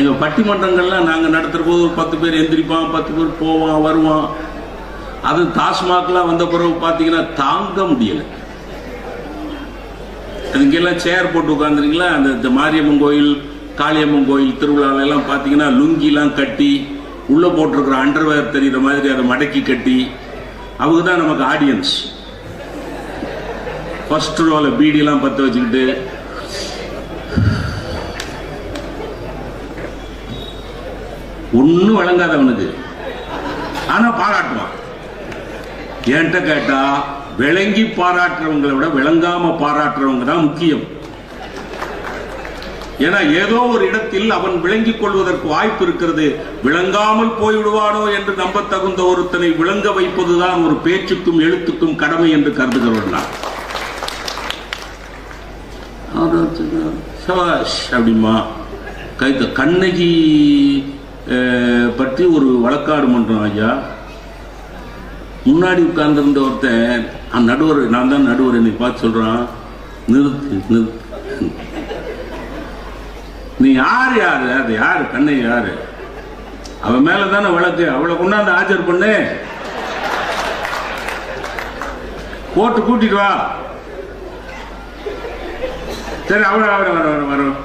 எங்கள் பட்டிமன்றங்கள்லாம் நாங்கள் நடத்துகிற போது ஒரு பத்து பேர் எந்திரிப்பான் பத்து பேர் போவான் வருவான். அது டாஸ்மாக்லாம் வந்த பிறகு பார்த்தீங்கன்னா தாங்க முடியலை. அதுக்கெல்லாம் சேர் போட்டு உட்காந்துருங்களா அந்த இந்த மாரியம்மன் கோயில் காளியம்மன் கோயில் திருவிழால எல்லாம் பார்த்தீங்கன்னா லுங்கிலாம் கட்டி உள்ளே போட்டிருக்கிற அண்டர்வேர் தெரிகிற மாதிரி அதை மடக்கி கட்டி அவங்க தான் நமக்கு ஆடியன்ஸ் ஃபர்ஸ்ட் ரோவில் பீடியெல்லாம் பற்ற வச்சுக்கிட்டு ஒன்றும் விளங்காத அவனுக்கு ஆனா பாராட்டுவான். என்கிட்ட கேட்டா விளங்கி பாராட்டுறவங்களை விட விளங்காம பாராட்டுறவங்க தான் முக்கியம். ஏன்னா ஏதோ ஒரு இடத்தில் அவன் விளங்கிக் கொள்வதற்கு வாய்ப்பு இருக்கிறது. விளங்காமல் போய்விடுவானோ என்று நம்ப தகுந்த ஒருத்தனை விளங்க வைப்பதுதான் ஒரு பேச்சுக்கும் எழுத்துக்கும் கடமை என்று கருதுகிறவன் நான் அப்படிமா கைத்த கண்ணகி பற்றி ஒரு வழக்காடு மன்றம் ஐயா. முன்னாடி உட்கார்ந்துருந்த ஒருத்தன் அந்த நடுவர் நான் தான் நடுவர் என்னை பார்த்து சொல்கிறான் நிறுத்து நிறுத்து. நீ யார் யாரு? அது யாரு? கண்ணை யாரு? அவன் மேல தானே வழக்கு. அவளை கொண்டாந்து ஆஜர் பண்ணு. போட்டு கூட்டிட்டு வா. சரி அவளை அவரை வர வர வரும்.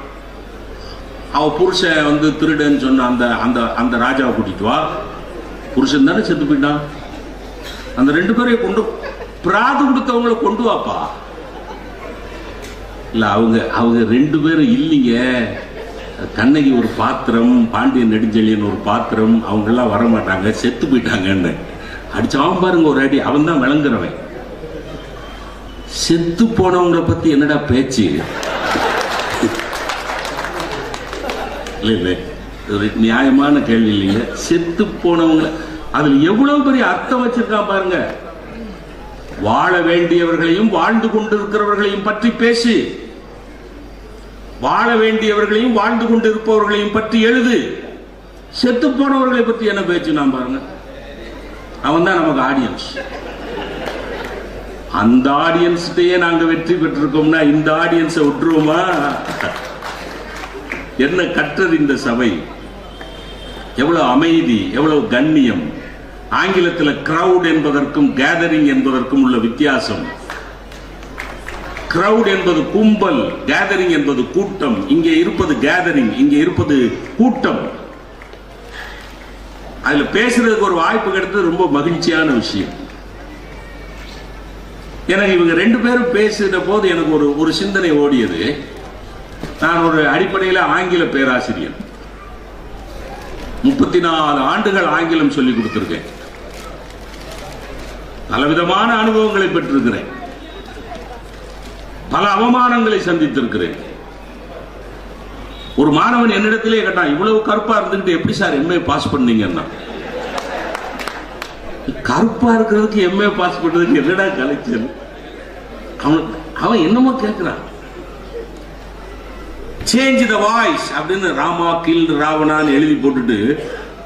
அவ புருஷன் வந்து திருடன்னு சொன்ன அந்த அந்த அந்த ராஜாவை கூட்டிட்டு வா. புருஷன் தானே செத்து போயிட்டான். அந்த ரெண்டு பேரையும் கொண்டு பிராது கொடுத்தவங்கள கொண்டு வாப்பா. இல்ல அவங்க அவங்க ரெண்டு பேரும் இல்லைங்க. கண்ணகி ஒரு பாத்திரம் பாண்டியன் நெடுஞ்செழியன் ஒரு பாத்திரம் அவங்க எல்லாம் வர மாட்டாங்க செத்து போயிட்டாங்கன்னு. அடிச்சவன் பாருங்க ஒரு அடி அவன் தான் விளங்குறவன். செத்து போனவங்கள பத்தி என்னடா பேச்சு? இல்லை ஒரு நியாயமான கேள்வி இல்லைங்க. செத்து போனவங்க அதில் எவ்வளவு பெரிய அர்த்தம் வச்சிருக்கான் பாருங்க. வாழ வேண்டியவர்களையும் வாழ்ந்து கொண்டிருக்கிறவர்களையும் பற்றி பேசு வாழ வேண்டியவர்களையும் வாழ்ந்து கொண்டிருப்பவர்களையும் பற்றி எழுது. செத்து போனவர்களை பற்றி என்ன பேச்சு நான் பாருங்க. அவன் தான் நமக்கு ஆடியன்ஸ் அந்த ஆடியன்ஸ்டையே நாங்க வெற்றி பெற்றிருக்கோம்னா இந்த ஆடியன்ஸை விட்டுருவோமா? என்ன கற்றது இந்த சபை? எவ்வளவு அமைதி எவ்வளவு கண்ணியம். ஆங்கிலத்தில் கிரவுட் என்பதற்கும் கேதரிங் என்பதற்கும் உள்ள வித்தியாசம். கிரவுட் என்பது கும்பல் கேதரிங் என்பது கூட்டம். இங்கே இருப்பது கேதரிங் இங்கே இருப்பது கூட்டம். அதுல பேசுறதுக்கு ஒரு வாய்ப்பு கிடைத்தது ரொம்ப மகிழ்ச்சியான விஷயம். எனக்கு இவங்க ரெண்டு பேரும் பேசுகிற போது எனக்கு ஒரு ஒரு சிந்தனை ஓடியது. நான் ஒரு அடிப்படையில் ஆங்கில பேராசிரியர் முப்பத்தி நாலு ஆண்டுகள் ஆங்கிலம் சொல்லி கொடுத்திருக்கேன். பலவிதமான அனுபவங்களை பெற்றிருக்கிறேன். பல அவமானங்களை சந்தித்திருக்கிறேன். ஒரு மாணவன் என்னிடத்திலே கேட்டான் இவ்வளவு கருப்பா இருந்துகிட்டு எப்படி சார் எம்ஏ பாஸ் பண்ணீங்கன்னா? கருப்பா இருக்கிறதுக்கு எம்ஏ பாஸ் பண்றதுக்கு என்னடா கலைச்சல் அவன் அவன் என்னமோ கேட்கிறான். சேஞ்ச் த வாய்ஸ் அப்படின்னு ராமா கில் ராவணான்னு எழுதி போட்டுட்டு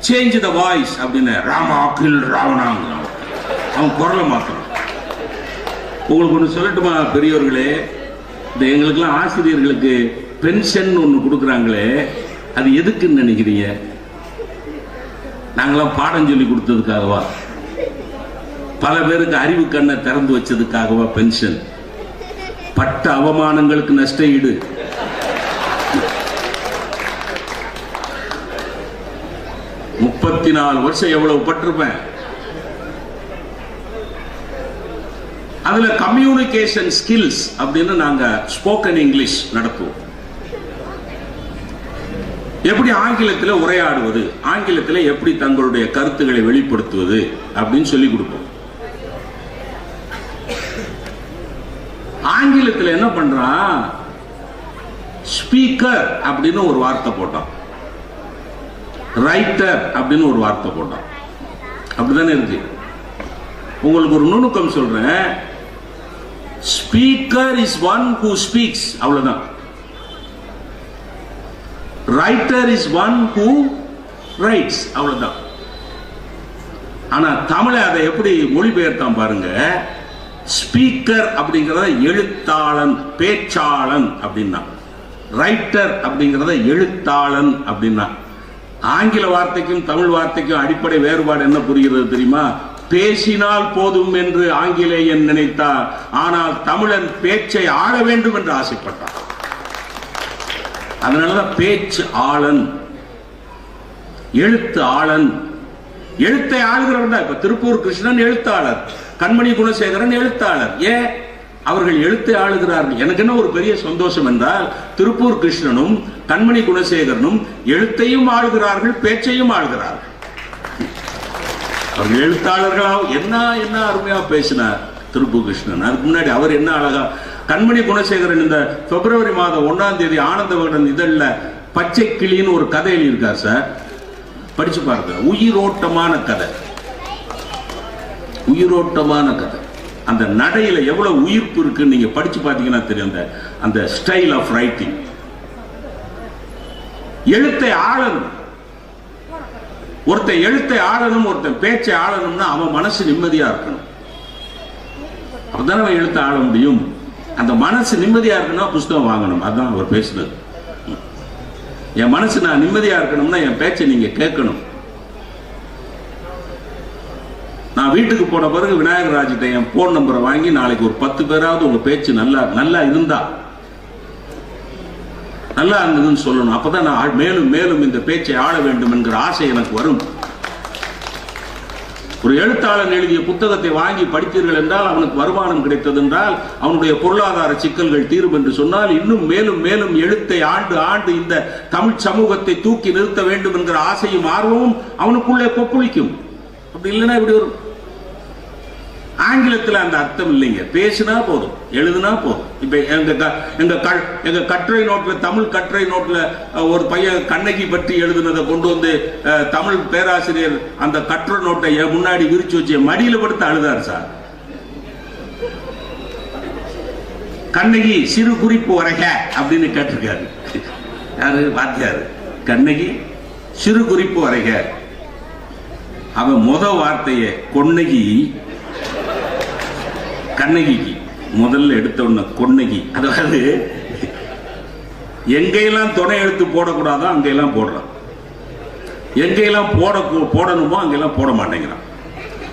சேஞ்ச் த வாய்ஸ் அப்படின்னு ராமா கில் ராவணாங்கிறான். அவன் குரலை மாற்றான் உங்களுக்கு ஒன்று சொல்லட்டுமா பெரியவர்களே இந்த எங்களுக்கெல்லாம் ஆசிரியர்களுக்கு பென்ஷன் ஒன்று கொடுக்குறாங்களே அது எதுக்குன்னு நினைக்கிறீங்க? நாங்களாம் பாடம் சொல்லி கொடுத்ததுக்காகவா? பல பேருக்கு அறிவு கண்ணை திறந்து வச்சதுக்காகவா பென்ஷன் பட்ட அவமானங்களுக்கு நஷ்ட ஈடு. முப்பத்தி நாலு வருஷம் எவ்வளவு பட்டிருப்பேன்? அதுல கம்யூனிகேஷன் ஸ்கில்ஸ் அப்படின்னு நாங்க ஸ்போக்கன் இங்கிலீஷ் நடத்துவோம். எப்படி ஆங்கிலத்தில் உரையாடுவது? ஆங்கிலத்தில் எப்படி தங்களுடைய கருத்துக்களை வெளிப்படுத்துவது? அப்படின்னு சொல்லி கொடுப்போம். ஆங்கிலத்தில் என்ன பண்றான்? ஸ்பீக்கர் அப்படின்னு ஒரு வார்த்தை போட்டான். ரைட்டர் அப்படின்னு ஒரு வார்த்தை போட்டான். அப்படிதானே இருக்கு? உங்களுக்கு ஒரு நுணுக்கம் சொல்றேன். Speaker is one who speaks அவ்வளவுதான். Writer is one who writes அவ்வளவுதான். ஆனா தமிழை அதை எப்படி மொழிபெயர்த்தான் பாருங்க. ஸ்பீக்கர் அப்படிங்கிறத எழுத்தாளன் பேச்சாளன் அப்படின்னா. ரைட்டர் அப்படிங்கிறத எழுத்தாளன் அப்படின்னா. ஆங்கில வார்த்தைக்கும் தமிழ் வார்த்தைக்கும் அடிப்படை வேறுபாடு என்ன புரிகிறது தெரியுமா? பேசினால் போதும் என்று ஆங்கிலேயன் நினைத்தார். ஆனால் தமிழன் பேச்சை ஆள வேண்டும் என்று ஆசைப்பட்டான். அதனாலதான் பேச்சு ஆளன் எழுத்து ஆளன். எழுத்தை ஆளுகிறவன் தான். இப்ப திருப்பூர் கிருஷ்ணன் எழுத்தாளர் கண்மணி குணசேகரன் எழுத்தாளர். ஏன் அவர்கள் எழுத்தை ஆளுகிறார்கள். எனக்கு என்ன ஒரு பெரிய சந்தோஷம் என்றால் திருப்பூர் கிருஷ்ணனும் கண்மணி குணசேகரனும் எழுத்தையும் ஆளுகிறார்கள் பேச்சையும் ஆளுகிறார்கள். அவர்கள் எழுத்தாளர்களாக என்ன என்ன அருமையா பேசினார் திருப்புகிருஷ்ணன். அதுக்கு முன்னாடி அவர் என்ன அழகா கண்மணி குணசேகரன் இந்த பிப்ரவரி மாதம் ஒன்னாம் தேதி ஆனந்த விகடன் இதழில் பச்சை கிளின்னு ஒரு கதை எழுதியிருக்கார் சார். படிச்சு பாருங்க. உயிரோட்டமான கதை. உயிரோட்டமான கதை. அந்த நடையில எவ்வளவு உயிர்ப்பு இருக்குன்னு நீங்க படிச்சு பார்த்தீங்கன்னா தெரியும் அந்த அந்த ஸ்டைல் ஆஃப் ரைட்டிங் எழுத்தை ஆளணும். ஒருத்தன் எழுத்தை ஆளணும் ஒருத்தன் பேச்சை ஆளணும்னா அவன் மனசு நிம்மதியா இருக்கணும். அப்பதான் அவன் எழுத்தை ஆள முடியும்? அந்த மனசு நிம்மதியா இருக்கணும்னா புஸ்தகம் வாங்கணும். அதான் அவர் பேசுனது. என் மனசு நான் நிம்மதியா இருக்கணும்னா என் பேச்சை நீங்க கேட்கணும். நான் வீட்டுக்கு போன பிறகு விநாயகர் ராஜிட்ட என் போன் நம்பரை வாங்கி நாளைக்கு ஒரு பத்து பேராவது உங்க பேச்சு நல்லா நல்லா இருந்தா நல்லா இருந்ததுன்னு சொல்லணும். அப்பதான் நான் மேலும் மேலும் இந்த பேச்சை ஆள வேண்டும் என்கிற ஆசை எனக்கு வரும். ஒரு எழுத்தாளன் எழுதிய புத்தகத்தை வாங்கி படித்தீர்கள் என்றால் அவனுக்கு வருமானம் கிடைத்தது என்றால் அவனுடைய பொருளாதார சிக்கல்கள் தீரும் என்று சொன்னால் இன்னும் மேலும் மேலும் எழுத்தை ஆண்டு ஆண்டு இந்த தமிழ் சமூகத்தை தூக்கி நிறுத்த வேண்டும் என்கிற ஆசையும் ஆர்வமும் அவனுக்குள்ளே கொப்புளிக்கும். அப்படி இல்லைன்னா இப்படி ஒரு ஆங்கிலத்தில் அந்த அர்த்தம் இல்லைங்க. பேசினா போதும் எழுதுனா போதும். இப்ப எங்க க- எங்க க- எங்க கட்டுரை நோட்டில் தமிழ் கட்டுரை நோட்டில் ஒரு பையன் கண்ணகி பற்றி எழுதுனதை கொண்டு வந்து அஹ், தமிழ் பேராசிரியர் அந்த கட்டுரை நோட்டை முன்னாடி விரிச்சு வச்சு மடியில் மடியில படுத்து அழுதார் சார். கண்ணகி சிறு குறிப்பு வரைக அப்படின்னு கேட்டிருக்காரு. யாரு? வாத்தியாரு. கண்ணகி சிறு குறிப்பு வரைக. அவன் முத வார்த்தையை கொன்னகி கண்ணகிக்கு முதல்ல எடுத்த உடனே கொன்னகி. அதாவது எங்கெல்லாம் துணை எழுத்து போடக்கூடாதோ அங்கெல்லாம் போடுறான். எங்கெல்லாம் போட போடணுமோ அங்கெல்லாம் போட மாட்டேங்கிறான்.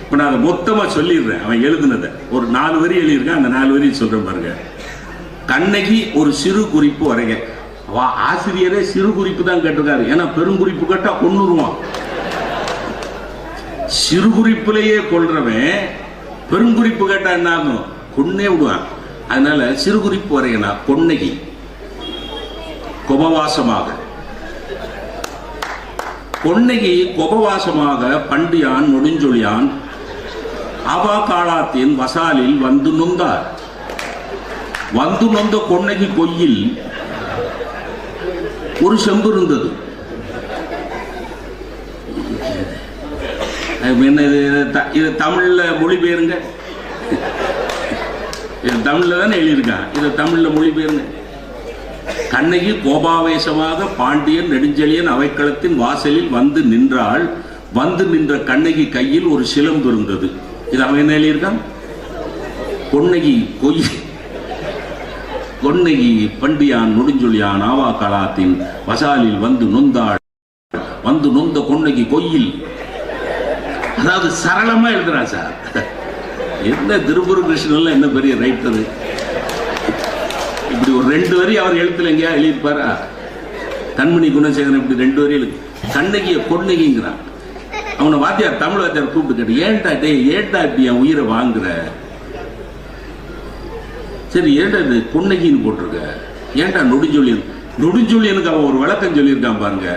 இப்போ நான் அதை மொத்தமா சொல்லிடுறேன். அவன் எழுதுனதை. ஒரு நாலு வரி எழுதியிருக்கேன். அந்த நாலு வரி சொல்றேன் பாருங்க. கண்ணகி ஒரு சிறு குறிப்பு வரைக வா ஆசிரியரே சிறு குறிப்பு தான் கேட்டிருக்காரு. ஏன்னா பெருங்குறிப்பு கேட்டால் கொண்டுருவான் சிறு குறிப்பிலேயே கொள்றவன் பெருங்குறிப்பு கேட்டா என்ன ஆகும்? கொன்னே விடுவான் அதனால சிறு குறிப்பு வரையினா பொன்னகி. கொபவாசமாக. பொன்னகி கொபவாசமாக பண்டியான் நொடிஞ்சொழியான் அவா காலாத்தின் வசாலில் வந்து நொந்தார். வந்து நொந்த கொன்னகி கொய்யில் ஒரு செம்பு இருந்தது. என்ன இது? த- இது மொழிபெயருங்க. இது தமிழில் தானே எழுதியிருக்கான் இதை தமிழ்ல மொழிபெயருங்க. கண்ணகி கோபாவேசமாக பாண்டியன் நெடுஞ்செழியன் அவைக்களத்தின் வாசலில் வந்து நின்றாள். வந்து நின்ற கண்ணகி கையில் ஒரு சிலம்பு இருந்தது. இது அவன் என்ன எழுதியிருக்கான்? பொன்னகி கொய் கொன்னகி பண்டியான் நொடுஞ்சொழியான் ஆவா கலாத்தின் வசாலில் வந்து நொந்தாள். வந்து நொந்த கொன்னகி கொய்யில். அதாவது சரளமா எழுதுறான் சார். என்ன திருப்பூர் கிருஷ்ணன்ல என்ன பெரிய ரைட்டரு இப்படி ஒரு ரெண்டு வரி அவர் எழுத்துல எங்கேயா எழுதியிருப்பாரா? கண்மணி குணசேகரன் இப்படி ரெண்டு வரி எழுது. கண்ணகிய கொன்னகிங்கிறான் அவனை வாத்தியார் தமிழ் வாத்தியார் கூப்பிட்டு கேட்டு ஏன்டா டேய் ஏன்டா இப்படி என் உயிரை வாங்குற? சரி ஏன்டா இது பொன்னகின்னு போட்டிருக்க? ஏன்டா நொடிஞ்சொல்லியன்? நொடிஞ்சொல்லியனுக்கு அவன் ஒரு விளக்கம் சொல்லியிருக்கான் பாருங்க.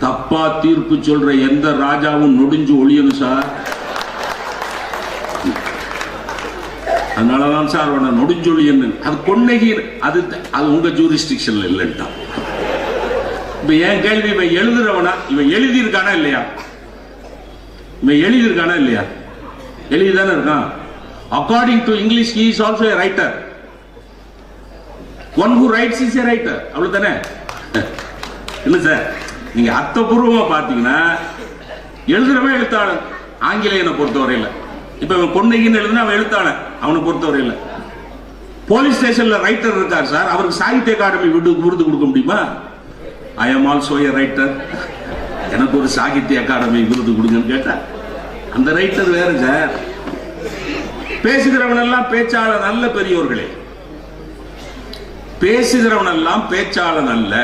தப்பா தீர்ப்பு சொல்ற எந்த ராஜாவும் நொடிஞ்சு ஒளியணும் சார். அதனாலதான் சார் அவனை என்ன அது கொன்னகி அது அது உங்க ஜூரிஸ்டிக்ஷன்ல இல்லைன்ட்டான். இப்ப என் கேள்வி இவன் எழுதுறவனா? இவன் எழுதியிருக்கானா இல்லையா? இவன் எழுதியிருக்கானா இல்லையா? எழுதிதானே இருக்கான். According to English he is also a writer one who writes is a writer அவ்வளவுதானே? இல்ல சார்? நீங்க அர்த்தபூர்வமா பாத்தீங்கன்னா எழுதுறவன் எழுத்தாளன். ஆங்கிலேயனை பொறுத்தவரையில இப்ப இவன் கொன்னைக்குன்னு எழுதுனா அவன் எழுத்தாளன். அவனை பொறுத்தவரையில போலீஸ் ஸ்டேஷன்ல ரைட்டர் இருக்கார் சார். அவருக்கு சாகித்ய அகாடமி விட்டு விருது கொடுக்க முடியுமா? I am also a writer எனக்கு ஒரு சாகித்ய அகாடமி விருது கொடுங்கன்னு கேட்டா அந்த ரைட்டர் வேற சார். பேசுகிறவன் எல்லாம் பேச்சாளன் அல்ல பெரியோர்களே. பேசுகிறவன் எல்லாம் பேச்சாளன் அல்ல.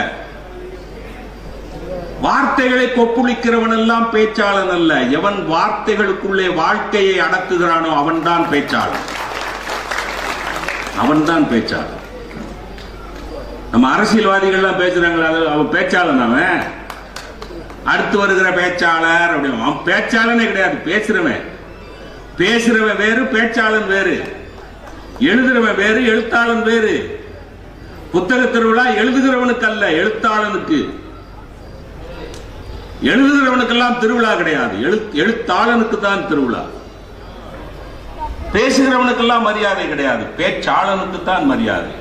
வார்த்தைகளை கொப்புளிக்கிறவன் எல்லாம் பேச்சாளன் அல்ல. எவன் வார்த்தைகளுக்குள்ளே வாழ்க்கையை அடக்குகிறானோ அவன்தான் பேச்சாளன். அவன்தான் பேச்சாளன். நம்ம அரசியல்வாதிகள்லாம் பேசுறாங்களா அவன் பேச்சாளன் அவன். அடுத்து வருகிற பேச்சாளர் அப்படின்னு. அவன் பேச்சாளனே கிடையாது பேசுறவன். பேசுறவன் வேறு பேச்சாளன் வேறு. எழுதுறவன் வேறு எழுத்தாளன் வேறு. புத்தக திருவிழா எழுதுகிறவனுக்கு அல்ல எழுத்தாளனுக்கு. எழுதுகிறவனுக்கெல்லாம் திருவிழா கிடையாது. எழுத்தாளனுக்கு தான் திருவிழா. பேசுகிறவனுக்கெல்லாம் மரியாதை கிடையாது. பேச்சாளனுக்கு தான் மரியாதை.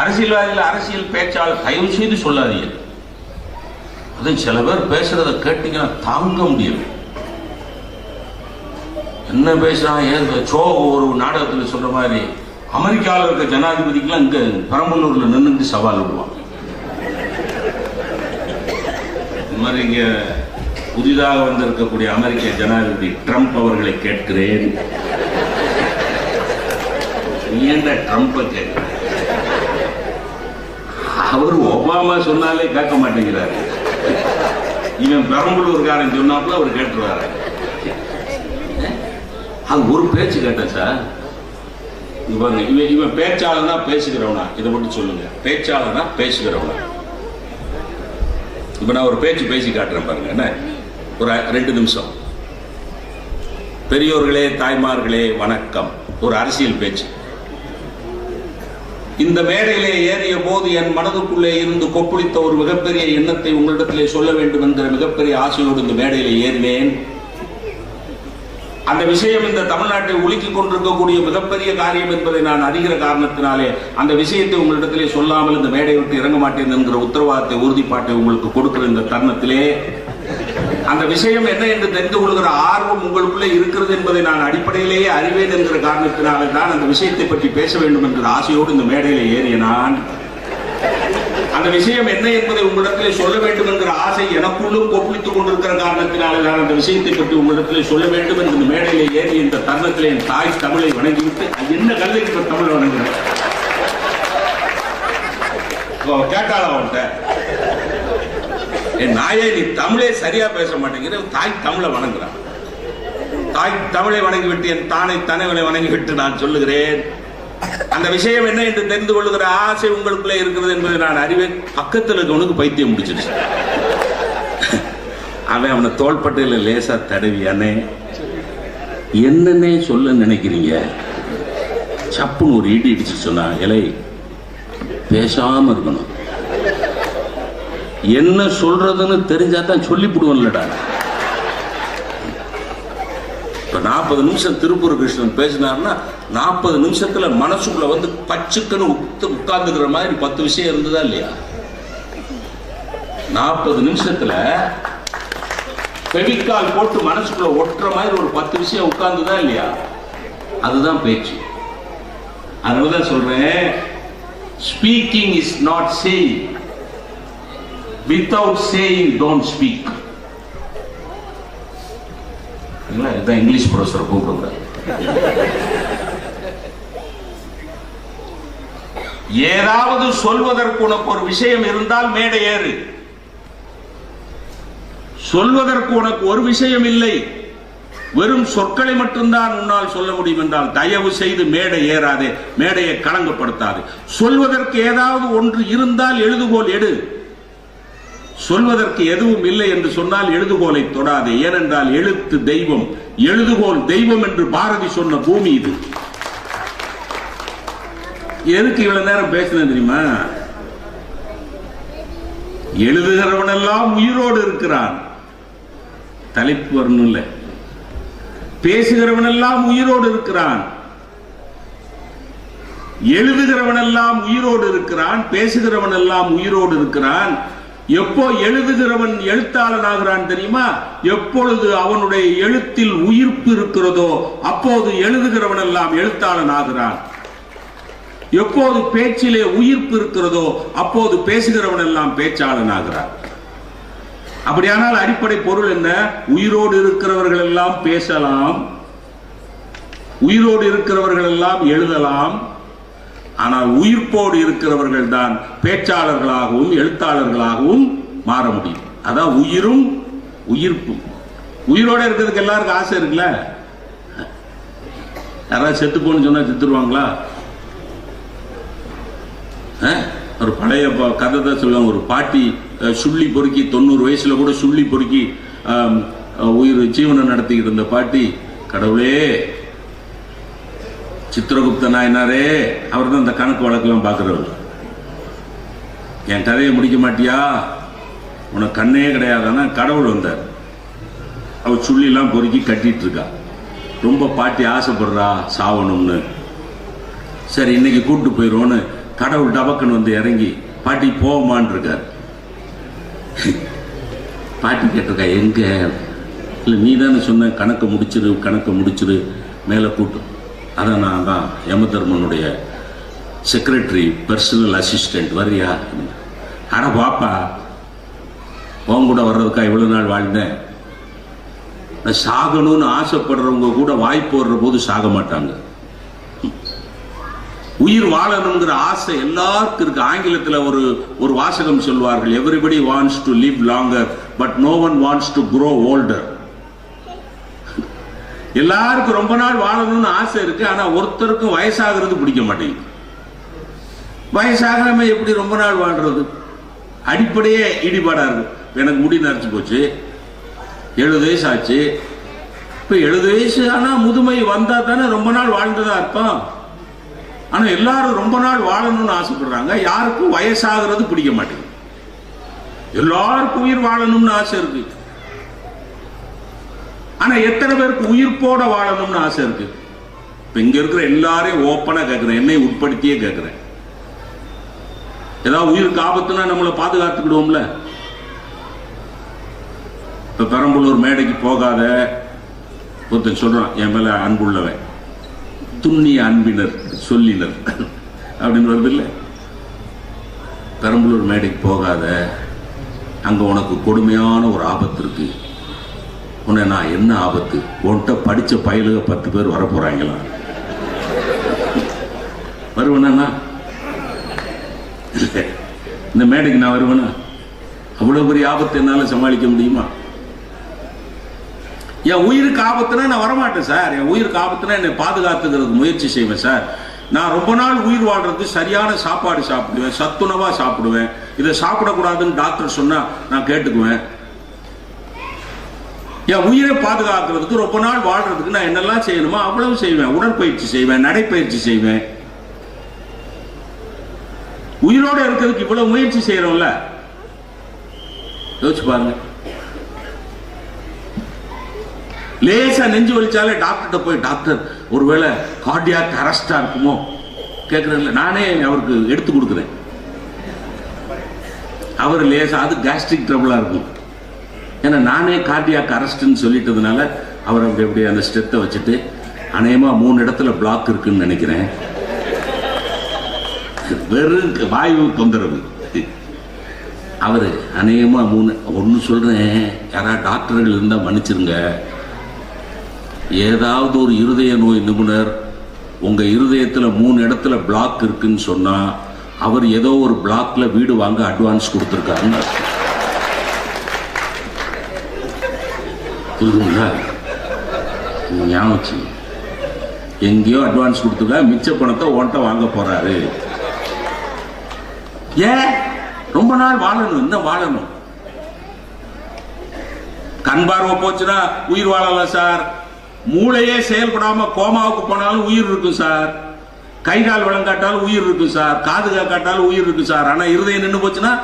அரசியல்வாதிகள் அரசியல் பேச்சாளர் தயவு செய்து சொல்லாதீங்க. அது சில பேர் பேசுறத கேட்டீங்கன்னா தாங்க முடியல. என்ன பேசுறான்? ஏது சோ ஒரு நாடகத்தில் சொல்ற மாதிரி அமெரிக்காவில் இருக்க ஜனாதிபதிக்கெல்லாம் இங்க பெரம்பலூர்ல நின்றுட்டு சவால் விடுவான் இந்த மாதிரி இங்கே புதிதாக வந்திருக்கக்கூடிய அமெரிக்க ஜனாதிபதி ட்ரம்ப் அவர்களை கேட்கிறேன். நீ ஏன்டா ட்ரம்ப்பை கேட்கிற அவர் ஒபாமா சொன்னாலே கேட்க மாட்டேங்கிறாரு. இவன் பெரம்பலூர்காரன் சொன்னாப்புல அவர் கேட்டுருவாரு. அது ஒரு பேச்சு கேட்டேன் சார். இவன் இவன் பேச்சாளனா பேசுகிறவனா? இதை மட்டும் சொல்லுங்க. பேச்சாளனா பேசுகிறவனா? இப்ப நான் ஒரு பேச்சு பேசி காட்டுறேன் பாருங்க என்ன? ஒரு ரெண்டு நிமிஷம். பெரியோர்களே தாய்மார்களே வணக்கம். ஒரு அரசியல் பேச்சு. இந்த மேடையிலே ஏறிய போது என் மனதுக்குள்ளே இருந்து கொப்புளித்த ஒரு மிகப்பெரிய எண்ணத்தை உங்களிடத்திலே சொல்ல வேண்டும் என்கிற மிகப்பெரிய ஆசையோடு இந்த மேடையிலே ஏறினேன். அந்த விஷயம் இந்த தமிழ்நாட்டை உலுக்கிக் கொண்டிருக்கக்கூடிய மிகப்பெரிய காரியம் என்பதை நான் அறிகிற காரணத்தினாலே அந்த விஷயத்தை உங்களிடத்திலே சொல்லாமல் இந்த மேடை விட்டு இறங்க மாட்டேன் என்கிற உத்தரவாதத்தை உறுதிப்பாட்டை உங்களுக்கு கொடுக்கிற இந்த தருணத்திலே அந்த விஷயம் என்ன என்று தெரிந்து கொள்கிற ஆர்வம் உங்களுக்குள்ளே இருக்கிறது என்பதை நான் அடிப்படையிலேயே அறிவேன் என்கிற காரணத்தினாலே தான் அந்த விஷயத்தை பற்றி பேச வேண்டும் என்கிற ஆசையோடு இந்த மேடையில ஏறிய நான். அந்த விஷயம் என்ன என்பதை உங்களிடத்தில் சொல்ல வேண்டும் என்கிற ஆசை எனக்குள்ளும் கொப்பளித்துக் கொண்டிருக்கிற காரணத்தினாலே நான் அந்த விஷயத்தை பற்றி உங்களிடத்திலே சொல்ல வேண்டும் என்ற மேடையிலே ஏறி இந்த தருணத்தில் என் தாய் தமிழை வணங்கிவிட்டு அது என்ன கல்லை இப்ப தமிழ் வணங்குறேன் இப்போ அவன் கேட்டாளா அவன்கிட்ட என் நாயே நீ தமிழே சரியா பேச மாட்டேங்கிற தாய் தமிழை வணங்குறான் தாய் தமிழை வணங்கிவிட்டு என் தானை தனவனை வணங்கிவிட்டு நான் சொல்லுகிறேன். அந்த விஷயம் என்ன என்று தெரிந்து கொள்ளுகிற ஆசை உங்களுக்குள்ளே இருக்கிறது என்பதை நான் அறிவேன். பக்கத்தில் இருக்கவனுக்கு பைத்தியம் முடிச்சிருச்சு அவன் அவனை தோள்பட்டையில லேசா தடவி அண்ணே என்னன்னே சொல்ல நினைக்கிறீங்க? சப்புன்னு ஒரு இடி இடிச்சு சொன்னா இலை பேசாம இருக்கணும். என்ன சொல்றதுன்னு தெரிஞ்சா தான் சொல்லிவிடுவோம்லடா இப்ப நாற்பது நிமிஷம் திருப்பூர் கிருஷ்ணன் பேசினார்னா நாற்பது நிமிஷத்துல மனசுக்குள்ள வந்து பச்சுக்குன்னு உத்து உட்கார்ந்துக்கிற மாதிரி பத்து விஷயம் இருந்ததா இல்லையா? நாற்பது நிமிஷத்துல பெவிக்கால் போட்டு மனசுக்குள்ள ஒட்டுற மாதிரி ஒரு பத்து விஷயம் உட்கார்ந்துதா இல்லையா? அதுதான் பேச்சு. அதனாலதான் சொல்றேன் speaking is not saying without saying don't speak இதுதான் இங்கிலீஷ் ப்ரொஃபஸர் கூப்பிடுறாரு. ஏதாவது சொல்வதற்கு உனக்கு ஒரு விஷயம் இருந்தால் மேடை ஏறு. சொல்வதற்கு உனக்கு ஒரு விஷயம் இல்லை. வெறும் சொற்களை மட்டும்தான் உன்னால் சொல்ல முடியும் என்றால் தயவு செய்து மேடை ஏறாதே மேடையை களங்கப்படுத்தாது. சொல்வதற்கு ஏதாவது ஒன்று இருந்தால் எழுதுகோல் எடு. சொல்வதற்கு எதுவும் இல்லை என்று சொன்னால் எழுதுகோலை தொடாதே. ஏனென்றால் எழுத்து தெய்வம் எழுதுகோல் தெய்வம் என்று பாரதி சொன்ன பூமி இது. எதுக்கு இவ்வளவு நேரம் பேசினேன் தெரியுமா? எழுதுகிறவனெல்லாம் உயிரோடு இருக்கிறான். தலைப்பு வரணும் பேசுகிறவன் பேசுகிறவனெல்லாம் உயிரோடு இருக்கிறான். எழுதுகிறவனெல்லாம் உயிரோடு இருக்கிறான். பேசுகிறவனெல்லாம் உயிரோடு இருக்கிறான். எப்போ எழுதுகிறவன் எழுத்தாளன் ஆகிறான் தெரியுமா? எப்பொழுது அவனுடைய எழுத்தில் உயிர்ப்பு இருக்கிறதோ அப்போது எழுதுகிறவன் எல்லாம் எழுத்தாளன் ஆகிறான் எப்போது பேச்சிலே உயிர்ப்பு இருக்கிறதோ அப்போது பேசுகிறவன் எல்லாம் பேச்சாளன் ஆகிறார் அப்படியானால் அடிப்படை பொருள் என்ன? உயிரோடு இருக்கிறவர்கள் எல்லாம் பேசலாம். உயிரோடு இருக்கிறவர்கள் எல்லாம் எழுதலாம். ஆனால் உயிர்ப்போடு இருக்கிறவர்கள் தான் பேச்சாளர்களாகவும் எழுத்தாளர்களாகவும் மாற முடியும். அதான் உயிரும் உயிர்ப்பும். உயிரோட இருக்கிறதுக்கு எல்லாருக்கும் ஆசை இருக்குல்ல? யாராவது செத்து போன்னு சொன்னா செத்துருவாங்களா? ஒரு பழைய கதை தான் சொல்லுவாங்க. ஒரு பாட்டி சுள்ளி பொறுக்கி தொண்ணூறு வயசுல கூட சுள்ளி பொறுக்கி அஹ், உயிர் ஜீவனம் நடத்திக்கிட்டு இருந்த பாட்டி கடவுளே சித்திரகுப்த நாயனாரே அவர் தான் இந்த கணக்கு வழக்கெல்லாம் பார்க்குறவர். என் கதையை முடிக்க மாட்டியா? உனக்கு கண்ணே கிடையாதானா கடவுள் வந்தார். அவர் சுள்ளிலாம் பொறுக்கி கட்டிட்டு இருக்கா ரொம்ப பாட்டி ஆசைப்படுறா சாவணும்னு. சரி இன்னைக்கு கூப்பிட்டு போயிடுவோன்னு கடவுள் டபக்குன்னு வந்து இறங்கி பாட்டி போமான் இருக்கார் பாட்டி கேட்டிருக்கா எங்க? இல்லை நீ தானே சொன்ன கணக்கை முடிச்சிரு கணக்கை முடிச்சிரு மேலே கூட்டு. அதான் நான் தான் யமதர்மனுடைய செக்ரட்டரி பர்சனல் அசிஸ்டண்ட் வரியா அட பாப்பா உன் கூட வர்றதுக்கா இவ்வளோ நாள் வாழ்ந்தேன். நான் சாகணும்னு ஆசைப்படுறவங்க கூட வாய்ப்பு வர்ற போது சாக மாட்டாங்க. உயிர் வாழணுங்கிற ஆசை எல்லாருக்கும் இருக்கு. ஆங்கிலத்தில் ஒரு ஒரு வாசகம் சொல்வார்கள் everybody wants to live longer but no one wants to grow older எல்லாருக்கும் ரொம்ப நாள் வாழணும்னு ஆசை இருக்கு ஆனா ஒருத்தருக்கும் வயசாகிறது பிடிக்க மாட்டேங்குது. வயசாகாம எப்படி ரொம்ப நாள் வாழ்றது? அடிப்படையே ஈடுபாடா இருக்கு. எனக்கு முடி நரைச்சு போச்சு எழுபது வயசு ஆச்சு. இப்ப எழுபது வயசு ஆனா முதுமை வந்தா தானே ரொம்ப நாள் வாழ்ந்ததா இருப்பான் ஆனா எல்லாரும் ரொம்ப நாள் வாழணும்னு ஆசைப்படுறாங்க. யாருக்கும் வயசாகிறது பிடிக்க மாட்டேங்குது. எல்லாருக்கும் உயிர் வாழணும்னு ஆசை இருக்கு. ஆனா எத்தனை பேருக்கு உயிர்ப்போட வாழணும்னு ஆசை இருக்கு? இப்ப இங்க இருக்கிற எல்லாரையும் ஓப்பனா கேட்கிறேன் என்னை உட்படுத்தியே கேட்கிறேன் ஏதாவது உயிருக்கு ஆபத்துனா நம்மளை பாதுகாத்துக்கிடுவோம்ல? இப்ப பெரம்பலூர் மேடைக்கு போகாத ஒருத்தன் சொல்றான் என் மேல அன்புள்ளவன். துண்ணிய அன்பினர் சொல்லினர். அப்படின்னு வருது இல்லை. பெரம்பலூர் மேடைக்கு போகாத. அங்கே உனக்கு கொடுமையான ஒரு ஆபத்து இருக்கு. உன்னை நான் என்ன ஆபத்து? உன்கிட்ட படித்த பயலுக பத்து பேர் வர போகிறாங்களாம் வருவனா இந்த மேடைக்கு நான் வருவேனா? அவ்வளோ பெரிய ஆபத்து என்னால் சமாளிக்க முடியுமா? என் உயிருக்கு ஆபத்துனா நான் வரமாட்டேன் சார். என் உயிருக்கு ஆபத்துனா என்னை பாதுகாத்துக்கிறதுக்கு முயற்சி செய்வேன் சார். நான் ரொம்ப நாள் உயிர் வாழ்றது சரியான சாப்பாடு சாப்பிடுவேன் சத்துணவா சாப்பிடுவேன். இதை சாப்பிடக்கூடாதுன்னு டாக்டர் சொன்னா நான் கேட்டுக்குவேன். என் உயிரை பாதுகாக்கிறதுக்கு ரொம்ப நாள் வாழ்றதுக்கு நான் என்னெல்லாம் செய்யணுமோ அவ்வளவு செய்வேன். உடற்பயிற்சி செய்வேன் நடைப்பயிற்சி செய்வேன். உயிரோட இருக்கிறதுக்கு இவ்வளவு முயற்சி செய்யறோம்ல யோசிச்சு பாருங்க. லேசா நெஞ்சு வலிச்சாலே டாக்டர்கிட்ட போய் டாக்டர் ஒருவேளை கார்டியாக் அரெஸ்டா இருக்குமோ? கேட்கறேன்ல நானே அவருக்கு எடுத்து கொடுக்குறேன். அவர் லேசா அது கேஸ்ட்ரிக் ட்ரபிளா இருக்கும். ஏன்னா நானே கார்டியாக் அரெஸ்ட்னு சொல்லிட்டதுனால அவர் அப்படி அப்படி அந்த ஸ்டெத்தை வச்சுட்டு அநேகமா மூணு இடத்துல பிளாக் இருக்குன்னு நினைக்கிறேன். வெறும் வாயு தொந்தரவு. அவரு அநேகமா மூணு ஒன்று சொல்றேன். யாராவது டாக்டர்கள் இருந்தால் மன்னிச்சிருங்க. ஏதாவது ஒரு இருதய நோய் நிபுணர் உங்க இருதயத்தில் மூணு இடத்துல பிளாக் இருக்குன்னு சொன்னா அவர் ஏதோ ஒரு பிளாக்ல வீடு வாங்க அட்வான்ஸ் கொடுத்துருக்காருன்னு புரியுதுங்களா? ஞாபகம் எங்கேயோ அட்வான்ஸ் கொடுத்துருக்கா மிச்ச பணத்தை ஓட்ட வாங்க போறாரு. ஏன்? ரொம்ப நாள் வாழணும் இன்னும் வாழணும்? கண் பார்வை போச்சுன்னா உயிர் வாழலாம் சார். மூளையே செயல்படாம கோமாவுக்கு போனாலும் உயிர் இருக்கும் சார். கை கால் விளங்காட்டாலும் உயிர் இருக்கும் சார். காது காட்டாலும் உயிர் இருக்கும் சார். ஆனா இருதயம் நின்று போச்சுன்னா?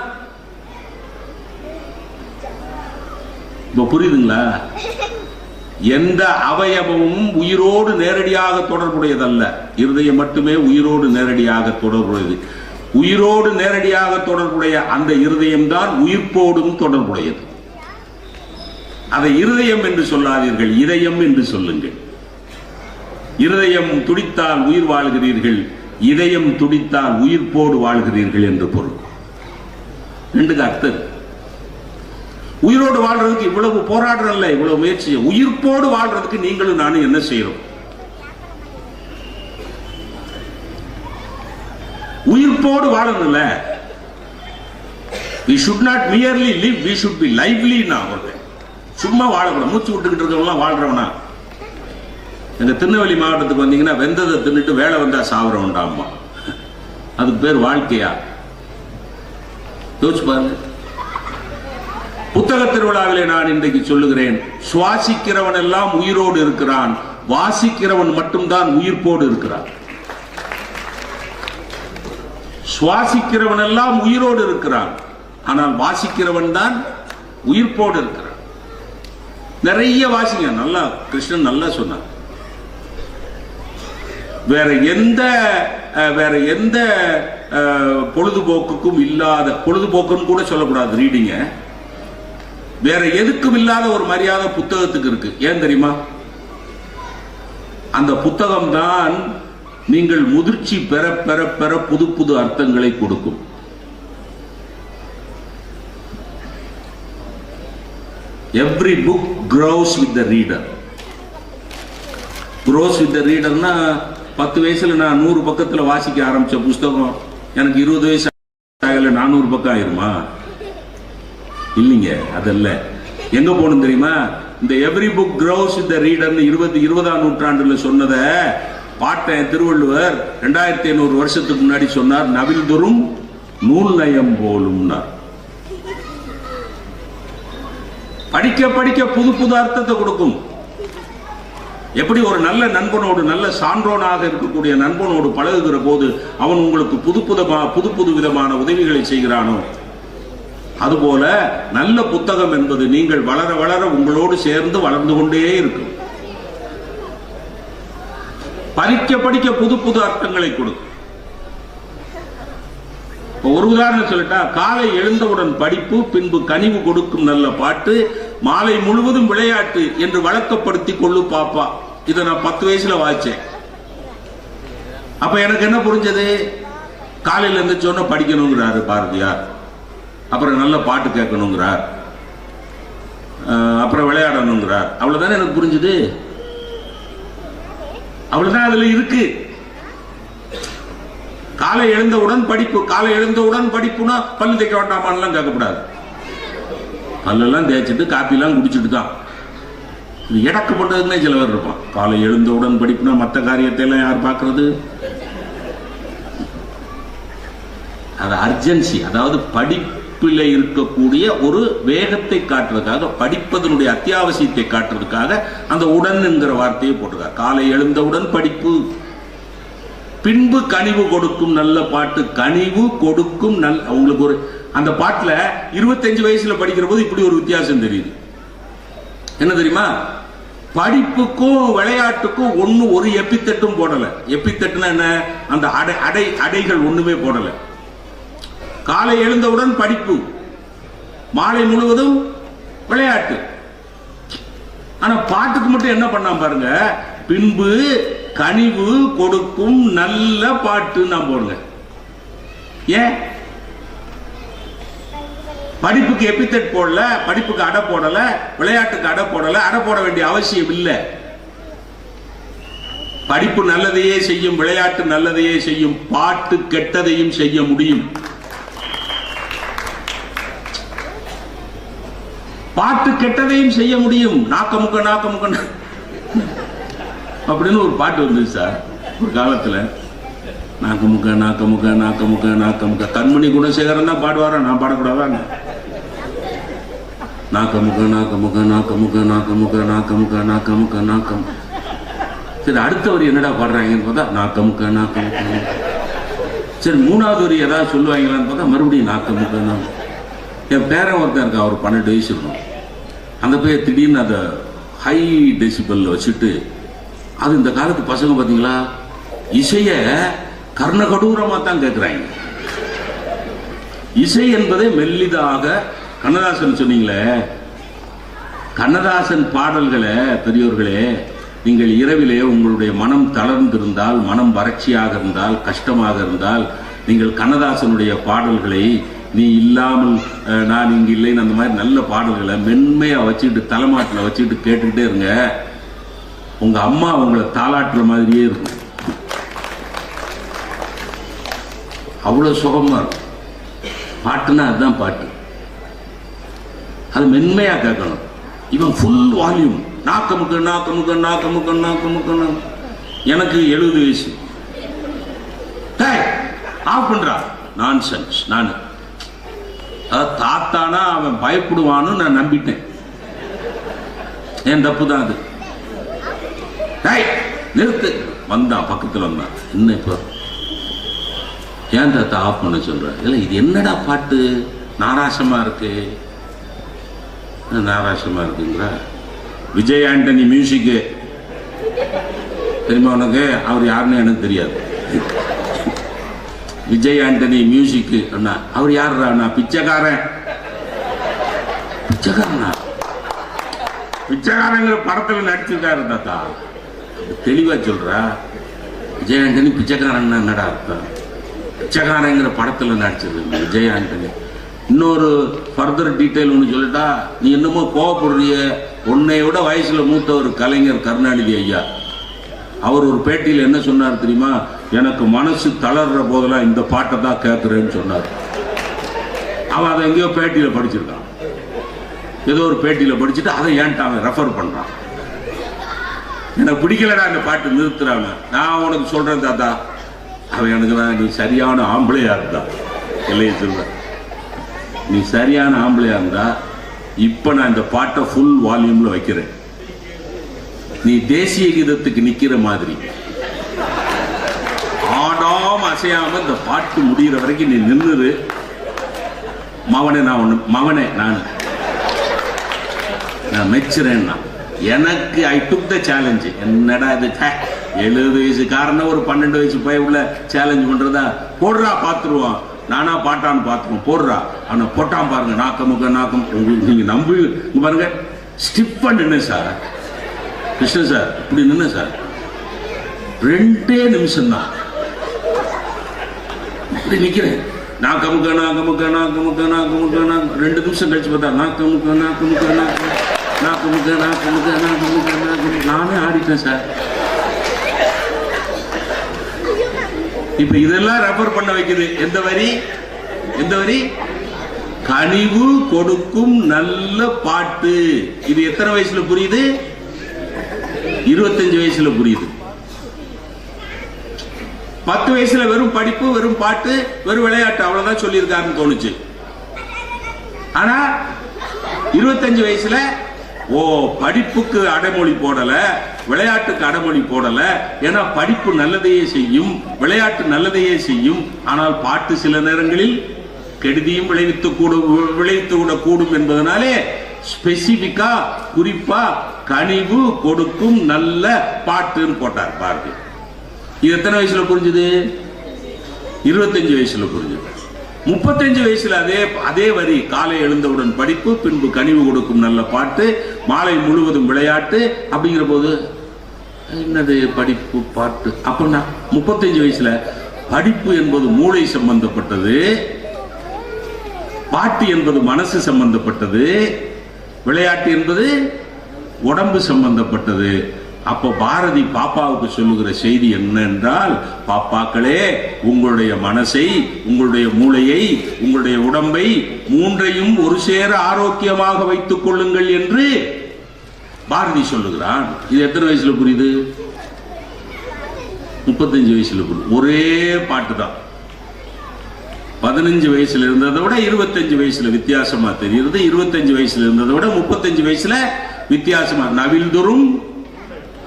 இப்ப புரியுதுங்களா? எந்த அவயவமும் உயிரோடு நேரடியாக தொடர்புடையதல்ல. இருதயம் மட்டுமே உயிரோடு நேரடியாக தொடர்புடையது. உயிரோடு நேரடியாக தொடர்புடைய அந்த இருதயம் தான் உயிர்ப்போடும் தொடர்புடையது. அதை இருதயம் என்று சொல்லாதீர்கள் இதயம் என்று சொல்லுங்கள். இருதயம் துடித்தால் உயிர் வாழ்கிறீர்கள் இதயம் துடித்தால் உயிர்ப்போடு வாழ்கிறீர்கள் என்று பொருள். ரெண்டுக்கு அர்த்தம். உயிரோடு வாழ்றதுக்கு இவ்வளவு போராடுறல்ல இவ்வளவு முயற்சி உயிர்ப்போடு வாழ்றதுக்கு நீங்களும் நானும் என்ன செய்யறோம்? உயிர்ப்போடு வாழணும்ல. We should not merely live we should be lively நான் சொல்றேன் சும்மா வாழக்கூடாது. மூச்சு விட்டுக்கிட்டு இருக்கவங்களாம் வாழ்றவனா? எங்க திருநெல்வேலி மாவட்டத்துக்கு வந்தீங்கன்னா வெந்ததை தின்னுட்டு வேலை வந்தா சாவரவன்டாமா அதுக்கு பேர் வாழ்க்கையா? யோசிச்சு பாருங்க. புத்தக திருவிழாவிலே நான் இன்றைக்கு சொல்லுகிறேன் சுவாசிக்கிறவன் எல்லாம் உயிரோடு இருக்கிறான். வாசிக்கிறவன் மட்டும்தான் உயிர்ப்போடு இருக்கிறான். சுவாசிக்கிறவன் எல்லாம் உயிரோடு இருக்கிறான். ஆனால் வாசிக்கிறவன் தான் உயிர்ப்போடு இருக்கிறான். நிறைய வாசிங்க. நல்லா கிருஷ்ணன் நல்லா சொன்னார். வேற எந்த வேற எந்த பொழுதுபோக்குக்கும் இல்லாத பொழுதுபோக்குன்னு கூட சொல்லக்கூடாது ரீடிங்க. வேற எதுக்கும் இல்லாத ஒரு மரியாதை புத்தகத்துக்கு இருக்கு. ஏன் தெரியுமா? அந்த புத்தகம் தான் நீங்கள் முதிர்ச்சி பெற பெற பெற புது புது அர்த்தங்களை கொடுக்கும். Every book grows with the reader grows with the ரீடர்னா பத்து வயசுல நான் நூறு பக்கத்துல வாசிக்க ஆரம்பிச்ச புஸ்தகம் எனக்கு இருபது வயசு ஆகல நானூறு பக்கம் ஆயிருமா? இல்லைங்க அதல்ல. எங்க போகணும் தெரியுமா? இந்த every book grows with the ரீடர்னு இருபது இருபதாம் நூற்றாண்டுல சொன்னதை பாட்டேன் திருவள்ளுவர் ரெண்டாயிரத்தி ஐநூறு வருஷத்துக்கு முன்னாடி சொன்னார் நவில்தொறும் நூல் நயம் போலும்னார். படிக்க படிக்க புது புது அர்த்தத்தை கொடுக்கும். எப்படி ஒரு நல்ல நண்பனோடு நல்ல சான்றோனாக இருக்கக்கூடிய நண்பனோடு பழகுகிற போது அவன் உங்களுக்கு புது புதமா புது புது விதமான உதவிகளை செய்கிறானோ? அதுபோல நல்ல புத்தகம் என்பது நீங்கள் வளர வளர உங்களோடு சேர்ந்து வளர்ந்து கொண்டே இருக்கும். படிக்க படிக்க புது புது அர்த்தங்களை கொடுக்கும். ஒரு உதாரணம் சொல்லிட்டா காலை எழுந்தவுடன் படிப்பு பின்பு கனிவு கொடுக்கும் நல்ல பாட்டு மாலை முழுவதும் விளையாட்டு என்று வழக்கப்படுத்தி கொள்ளு பாப்பா. இதை நான் பத்து வயசுல வாய்ச்சேன். அப்ப எனக்கு என்ன புரிஞ்சது? காலையில எழுந்திரிச்சோன்னா படிக்கணுங்கிறாரு பாரதியார். அப்புறம் நல்ல பாட்டு கேட்கணுங்கிறார். அப்புறம் விளையாடணுங்கிறார். அவ்வளவுதானே எனக்கு புரிஞ்சுது? அவ்வளவுதான் அதுல இருக்கு. காலை எழுந்தவுடன் படிப்பு காலை எழுந்தவுடன் படிப்புனா பல்லு தேய்க்க வேண்டாமான்லாம் கேட்கக்கூடாது. பல்லெல்லாம் தேய்ச்சிட்டு காப்பிலாம் குடிச்சிட்டு தான். இது சில பேர் இருப்பான். காலை எழுந்தவுடன் படிப்புனா மற்ற காரியத்தை எல்லாம் யார் பார்க்கறது? அது அர்ஜென்சி. அதாவது படிப்பில் இருக்கக்கூடிய ஒரு வேகத்தை காட்டுறதுக்காக படிப்பதனுடைய அத்தியாவசியத்தை காட்டுறதுக்காக அந்த உடன் என்கிற வார்த்தையை போட்டிருக்கார் காலை எழுந்தவுடன் படிப்பு. பின்பு கனிவு கொடுக்கும் நல்ல பாட்டு கனிவு கொடுக்கும் நல் உங்களுக்கு ஒரு அந்த பாட்டில் இருபத்தஞ்சு வயசுல படிக்கிற போது இப்படி ஒரு வித்தியாசம் தெரியுது. என்ன தெரியுமா? படிப்புக்கும் விளையாட்டுக்கும் ஒண்ணு ஒரு எப்பித்தட்டும் போடல. எப்பித்தட்டுனா என்ன? அந்த அடை அடை அடைகள் ஒண்ணுமே போடல. காலை எழுந்தவுடன் படிப்பு மாலை முழுவதும் விளையாட்டு. ஆனா பாட்டுக்கு மட்டும் என்ன பண்ணாம பாருங்க? பின்பு கனிவு கொடுக்கும் நல்ல பாட்டு நான் போடுங்க. ஏன்? படிப்புக்கு எபித்தட் போடல படிப்புக்கு அடை போடல விளையாட்டுக்கு அடை போடல அடை போட வேண்டிய அவசியம் இல்லை. படிப்பு நல்லதையே செய்யும் விளையாட்டு நல்லதையே செய்யும் பாட்டு கெட்டதையும் செய்ய முடியும். பாட்டு கெட்டதையும் செய்ய முடியும். நாக்கமுக்க நாக்க முக்க அப்படின்னு ஒரு பாட்டு வந்துச்சு சார் ஒரு காலத்துல. நாக்கமுக்க நாக்கமுக்க நாக்கமுக்க நாக்கமுக்க. கண்மணி குணசேகரன் தான் பாடுவாரா? நான் பாடக்கூடாதா நாக்கமுக்க நாக்கமுக்க நாக்கமுக்க நாக்கமுக்க நாக்கமுக்க நாக்கமுக்க நாக்கம். சரி அடுத்தவர் என்னடா பாடுறாங்கன்னு பார்த்தா நாக்கமுக்க நாக்கமுக்க சரி மூணாவது வரி ஏதாவது சொல்லுவாங்களான்னு பார்த்தா மறுபடியும் நாக்கமுக்க நாக்கம் என் பேரன் ஒருத்தன் இருக்கா அவர் பன்னெண்டு வயசு இருக்கும். அந்த பையன் திடீர்னு அதை ஹை டெசிபல்ல வச்சுட்டு அது இந்த காலத்து பசங்க பார்த்தீங்களா இசைய கர்ணகடூரமாக தான் கேட்குறாங்க இசை என்பதை மெல்லிதாக கண்ணதாசன் சொன்னீங்களே கண்ணதாசன் பாடல்களை பெரியோர்களே நீங்கள் இரவிலே உங்களுடைய மனம் தளர்ந்திருந்தால் மனம் வறட்சியாக இருந்தால் கஷ்டமாக இருந்தால் நீங்கள் கண்ணதாசனுடைய பாடல்களை நீ இல்லாமல் நான் இங்கு இல்லைன்னு அந்த மாதிரி நல்ல பாடல்களை மென்மையா வச்சுக்கிட்டு தலைமாட்டில் வச்சுக்கிட்டு கேட்டுக்கிட்டே இருங்க. உங்க அம்மா உங்களை தாளாட்டுற மாதிரியே இருக்கும். அவ்வளோ சுகமா இருக்கும். பாட்டுன்னா அதுதான் பாட்டு. அது மென்மையா கேட்கணும். இவன் ஃபுல் வால்யூம் நாக்கமுக்கு நாக்கமுக்கு நாக்கமுக்கு நாக்கமுக்கு எனக்கு எழுபது வயசு. ஆஃப் பண்றா. நான்சென்ஸ் நான். அதாவது தாத்தானா அவன் பயப்படுவான்னு நான் நம்பிட்டேன். என் தப்பு தான் அது? டேய் நிறுத்து. வந்தான் பக்கத்துல வந்தான் என்ன இப்போ? ஏன் தாத்தா ஆஃப் பண்ண சொல்கிற இல்லை இது என்னடா பாட்டு? நாராசமா இருக்கு. நாராசமாக நாராசமா இருக்குங்களா விஜய் ஆண்டனி மியூசிக்கு தெரியுமா உனக்கு? அவர் யாருன்னு எனக்கு தெரியாது. விஜய் ஆண்டனி மியூசிக்கு அண்ணா. அவர் யாருடா அண்ணா? பிச்சைக்காரன். பிச்சைக்காரனா? பிச்சைக்காரங்கிற படத்தில் நடிச்சிருக்காரு தாத்தா. தெளிவா சொல்றா. விஜய் ஆண்டனி பிச்சைக்காரன் என்னடா அர்த்தம்? பிச்சைக்காரங்கிற படத்துல நடிச்சது இந்த விஜய் ஆண்டனி இன்னொரு ஃபர்தர் டீட்டெயில் ஒன்று சொல்லிட்டா நீ என்னமோ கோவப்படுறிய? உன்னை விட வயசில் மூத்த ஒரு கலைஞர் கருணாநிதி ஐயா. அவர் ஒரு பேட்டியில் என்ன சொன்னார் தெரியுமா? எனக்கு மனசு தளர்ற போதெல்லாம் இந்த பாட்டை தான் கேட்குறேன்னு சொன்னார். அவன் அதை எங்கேயோ பேட்டியில் படிச்சிருக்கான். ஏதோ ஒரு பேட்டியில் படிச்சுட்டு அதை ஏன்ட்டு அவன் ரெஃபர் பண்ணுறான் எனக்கு பிடிக்கலடா அந்த பாட்டு நிறுத்துறாங்க நான் உனக்கு சொல்றேன் தாத்தா. அவன் எனக்கு தான் நீ சரியான ஆம்பளையா இருந்தா. இல்லையே சொல்ற நீ சரியான ஆம்பளையா இருந்தா இப்ப நான் இந்த பாட்டை ஃபுல் வால்யூம்ல வைக்கிறேன். நீ தேசிய கீதத்துக்கு நிக்கிற மாதிரி. ஆடாம அசையாம இந்த பாட்டு முடிகிற வரைக்கும் நீ நின்றுரு மவனே நான் ஒன்று மவனே நான். நான் மெச்சுறேன்னா. எனக்கு ஐ டுக் த சேலஞ்சு என்னடா இது? எழுபது வயசு காரணம் ஒரு பன்னெண்டு வயசு போய் உள்ள சேலஞ்ச் பண்றதா? போடுறா பார்த்துருவான் நானா பாட்டான்னு பார்த்துருவோம் போடுறா. அவனை போட்டான் பாருங்க. நாக்கம் முக்க நாக்கம். உங்களுக்கு நீங்க நம்பி பாருங்க. ஸ்டிப்பா நின்று சார் கிருஷ்ணன் சார் இப்படி நின்று சார் ரெண்டே நிமிஷம் தான் இப்படி நிற்கிறேன் நான் கமுக்க நான் கமுக்க நான் கமுக்க நான் ரெண்டு நிமிஷம் கழிச்சு பார்த்தா நான் கமுக்க நான் நான் கமுக்க, நான் கமுக்க நான் கமுக்க நான் கமுக்க நானே ஆடிட்டேன் சார். இப்ப இதெல்லாம் ரெஃபர் பண்ண வைக்குது. எந்த வரி? எந்த வரி? கனிவு கொடுக்கும் நல்ல பாட்டு. இது எத்தனை வயசுல புரியுது? இருபத்தஞ்சு வயசுல புரியுது. பத்து வயசுல வெறும் படிப்பு வெறும் பாட்டு வெறும் விளையாட்டு அவ்வளவுதான் சொல்லியிருக்காருன்னு தோணுச்சு. ஆனா இருபத்தஞ்சு வயசுல ஓ படிப்புக்கு அடைமொழி போடல விளையாட்டுக்கு அடைமொழி போடல ஏன்னா படிப்பு நல்லதையே செய்யும் விளையாட்டு நல்லதையே செய்யும் ஆனால் பாட்டு சில நேரங்களில் கெடுதியும் விளைவித்து கூட விளைவித்து விட கூடும் என்பதனாலே ஸ்பெசிபிக்கா குறிப்பா கனிவு கொடுக்கும் நல்ல பாட்டுன்னு போட்டார் பாருங்க இது எத்தனை வயசுல புரிஞ்சுது? இருபத்தஞ்சு வயசுல புரிஞ்சுது. முப்பத்தஞ்சு வயசுல அதே அதே வரி. காலை எழுந்தவுடன் படிப்பு பின்பு கனிவு கொடுக்கும் நல்ல பாட்டு மாலை முழுவதும் விளையாட்டு அப்படிங்கிற போது என்னது படிப்பு பாட்டு? அப்படின்னா முப்பத்தஞ்சு வயசுல படிப்பு என்பது மூளை சம்பந்தப்பட்டது பாட்டு என்பது மனசு சம்பந்தப்பட்டது விளையாட்டு என்பது உடம்பு சம்பந்தப்பட்டது. அப்போ பாரதி பாப்பாவுக்கு சொல்லுகிற செய்தி என்ன என்றால் பாப்பாக்களே உங்களுடைய மனசை உங்களுடைய மூளையை உங்களுடைய உடம்பை மூன்றையும் ஒரு சேர ஆரோக்கியமாக வைத்துக் கொள்ளுங்கள் என்று பாரதி சொல்லுகிறான். இது எத்தனை வயசுல புரியுது? முப்பத்தஞ்சு வயசுல புரியுது. ஒரே பாட்டு தான். பதினஞ்சு வயசுல இருந்ததை விட இருபத்தஞ்சு வயசுல வித்தியாசமா தெரியுது. இருபத்தஞ்சு வயசுல இருந்ததை விட முப்பத்தஞ்சு வயசுல வித்தியாசமா. நவில்தொரும்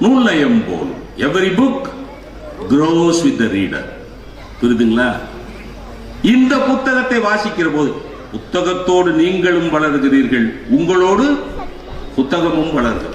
நூல்நயம் போல். Every book grows with the reader புரியுதுங்களா? இந்த புத்தகத்தை வாசிக்கிற போது புத்தகத்தோடு நீங்களும் வளர்கிறீர்கள். உங்களோடு புத்தகமும் வளர்கிறது.